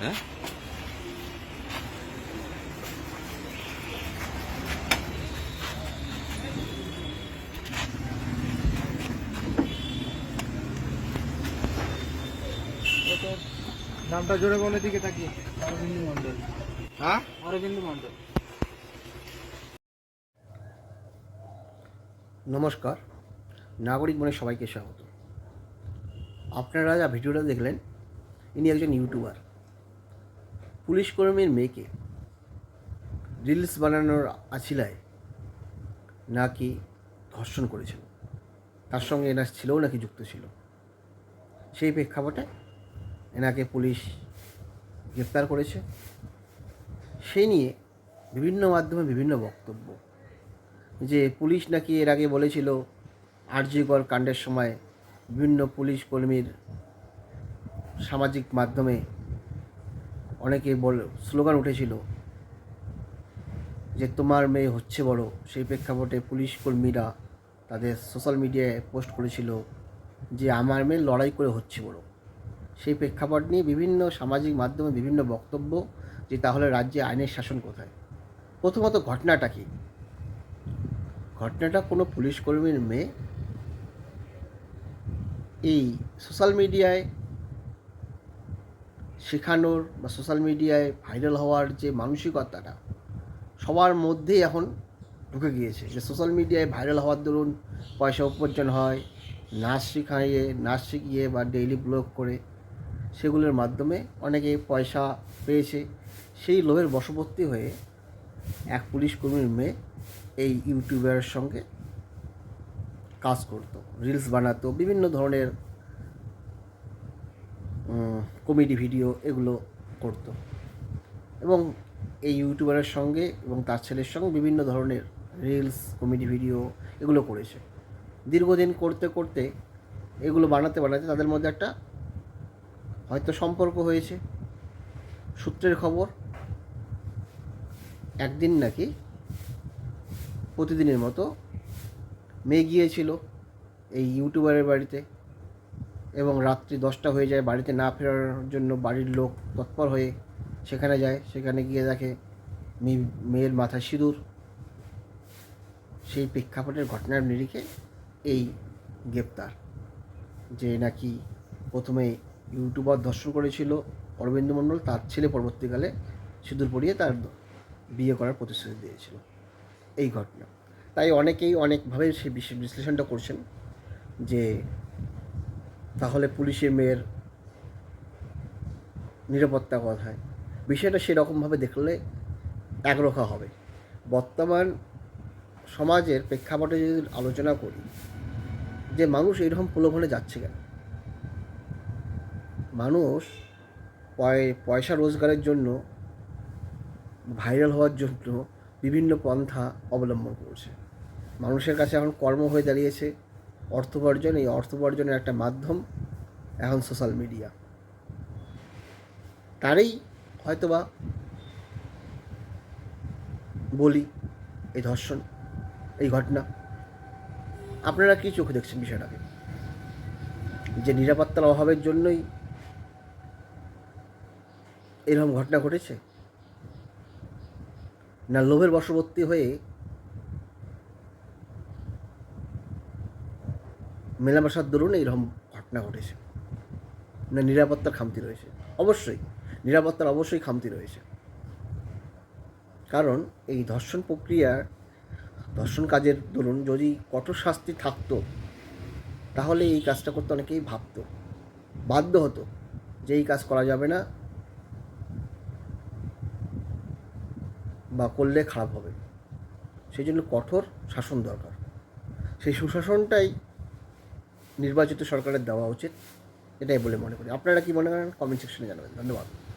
হ্যাঁ? নামটা জোরে বলে দিকে তাকিয়ে। অরবিন্দু মন্ডল হ্যাঁ? অরবিন্দু মন্ডল নমস্কার নাগরিক মনে সবাইকে স্বাগত। আপনারা যা ভিডিওটা দেখলেন ইনি একজন ইউটিউবার। পুলিশ কর্মীর মেয়েকে রিলস বানানোর আছিলায় নাকি ধর্ষণ করেছিল। তার সঙ্গে এনার ছেলেও নাকি যুক্ত ছিল। সেই প্রেক্ষাপটে এনাকে পুলিশ গ্রেপ্তার করেছে। সেই নিয়ে বিভিন্ন মাধ্যমে বিভিন্ন বক্তব্য। যে পুলিশ নাকি এর আগে বলেছিল আরজিকর কাণ্ডের সময় বিভিন্ন পুলিশ কর্মীর সামাজিক মাধ্যমে অনেকে বল, স্লোগান উঠেছিল যে তোমার মেয়ে হচ্ছে বড়। সেই প্রেক্ষাপটে পুলিশ কর্মীরা তাদের সোশ্যাল মিডিয়ায় পোস্ট করেছিল যে আমার মেয়ে লড়াই করে হচ্ছে বড়। সেই প্রেক্ষাপট নিয়ে বিভিন্ন সামাজিক মাধ্যমে বিভিন্ন বক্তব্য যে তাহলে রাজ্যে আইনের শাসন কোথায়? প্রথমত ঘটনাটা কী? ঘটনাটা কোনো পুলিশ কর্মীর মেয়ে এই সোশ্যাল মিডিয়ায় শেখানোর বা সোশ্যাল মিডিয়ায় ভাইরাল হওয়ার যে মানসিকতাটা, সবার মধ্যেই এখন ঢুকে গিয়েছে। যে সোশ্যাল মিডিয়ায় ভাইরাল হওয়ার দরুন পয়সা উপার্জন হয়, নাচ শিখাইয়ে, নাচ শিখিয়ে বা ডেইলি ব্লগ করে, সেগুলোর মাধ্যমে অনেকে পয়সা পেয়েছে। সেই লোভের বশবর্তী হয়ে এক পুলিশ কর্মীর মেয়ে এই ইউটিউবের সঙ্গে কাজ করতো রিলস বানাতো, বিভিন্ন ধরনের কমেডি ভিডিও এগুলো করতো। এবং এই ইউটিউবারের সঙ্গে এবং তার ছেলের সঙ্গে বিভিন্ন ধরনের রিলস কমেডি ভিডিও এগুলো করেছে। দীর্ঘদিন করতে করতে এগুলো বানাতে বানাতে তাদের মধ্যে একটা হয়তো সম্পর্ক হয়েছে। সূত্রের খবর, একদিন নাকি প্রতিদিনের মতো মেয়ে গিয়েছিল এই ইউটিউবারের বাড়িতে। এবং রাত্রি দশটা হয়ে যায়, বাড়িতে না ফেরার জন্য বাড়ির লোক তৎপর হয়ে সেখানে যায়। সেখানে গিয়ে দেখে মেয়ে মেয়ের মাথায় সিঁদুর। সেই প্রেক্ষাপটের ঘটনার নিরিখে এই গ্রেপ্তার, যে নাকি প্রথমে ইউটিউবার ধর্ষণ করেছিল অরবিন্দ মণ্ডল তার ছেলে পরবর্তীকালে সিঁদুর পরিয়ে তার বিয়ে করার প্রতিশ্রুতি দিয়েছিল। এই ঘটনা। তাই অনেকেই অনেকভাবে সেই বিশ- বিশ্লেষণটা করছেন যে তাহলে পুলিশের মেয়ের নিরাপত্তা কথায় বিষয়টা সেরকমভাবে দেখলে একরোখা হবে। বর্তমান সমাজের প্রেক্ষাপটে যদি আলোচনা করি, যে মানুষ এইরকম প্রলোভনে যাচ্ছে কেন? মানুষ পয়- পয়সা রোজগারের জন্য ভাইরাল হওয়ার জন্য বিভিন্ন পন্থা অবলম্বন করছে। মানুষের কাছে এখন কর্ম হয়ে দাঁড়িয়েছে। অর্থোপার্জন এই অর্থোপার্জনের একটা মাধ্যম এখন সোশ্যাল মিডিয়া তারই হয়তোবা বলি এই ধর্ষণ, এই ঘটনা। আপনারা কি চোখে দেখছেন বিষয়টাকে? যে নিরাপত্তার অভাবের জন্যই এরকম ঘটনা ঘটেছে? না লোভের বশবর্তী হয়ে মেলামেশার দরুন এইরকম ঘটনা ঘটেছে। না, নিরাপত্তার খামতি রয়েছে। অবশ্যই, নিরাপত্তার অবশ্যই খামতি রয়েছে। কারণ এই ধর্ষণ প্রক্রিয়ার ধর্ষণ কাজের দরুন যদি কঠোর শাস্তি থাকতো, তাহলে এই কাজটা করতে অনেকেই ভাবতো, বাধ্য হতো যে এই কাজ করা যাবে না বা করলে খারাপ হবে। সেই জন্য কঠোর শাসন দরকার। সেই সুশাসনটাই নির্বাচিত সরকারের দেওয়া উচিত, এটাই বলে মনে করি। আপনারা কি মনে করেন? কমেন্ট সেকশনে জানাবেন। ধন্যবাদ।